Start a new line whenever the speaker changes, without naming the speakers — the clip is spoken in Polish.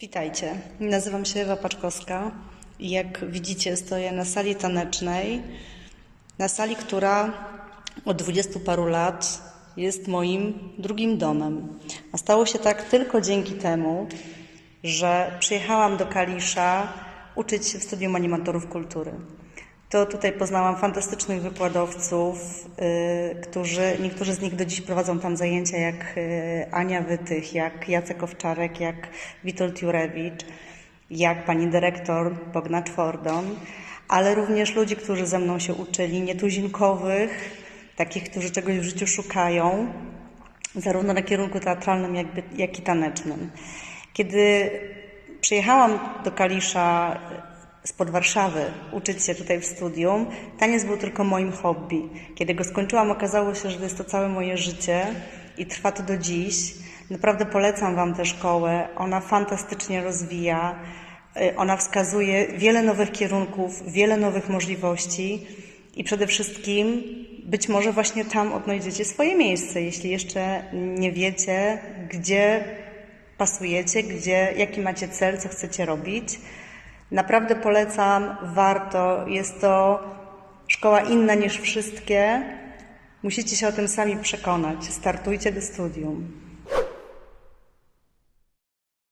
Witajcie, nazywam się Ewa Paczkowska i jak widzicie stoję na sali tanecznej, na sali, która od dwudziestu paru lat jest moim drugim domem. A stało się tak tylko dzięki temu, że przyjechałam do Kalisza uczyć się w Studium Animatorów Kultury. To tutaj poznałam fantastycznych wykładowców, y, którzy, niektórzy z nich do dziś prowadzą tam zajęcia, jak y, Ania Wytych, jak Jacek Owczarek, jak Witold Jurewicz, jak pani dyrektor Bogna Czwordon, ale również ludzi, którzy ze mną się uczyli, nietuzinkowych, takich, którzy czegoś w życiu szukają, zarówno na kierunku teatralnym, jakby, jak i tanecznym. Kiedy przyjechałam do Kalisza spod Warszawy uczyć się tutaj w studium, taniec był tylko moim hobby. Kiedy go skończyłam, okazało się, że to jest to całe moje życie i trwa to do dziś. Naprawdę polecam Wam tę szkołę. Ona fantastycznie rozwija. Y, Ona wskazuje wiele nowych kierunków, wiele nowych możliwości i przede wszystkim być może właśnie tam odnajdziecie swoje miejsce, jeśli jeszcze nie wiecie, gdzie pasujecie, gdzie, jaki macie cel, co chcecie robić. Naprawdę polecam, warto. Jest to szkoła inna niż wszystkie. Musicie się o tym sami przekonać. Startujcie do studium.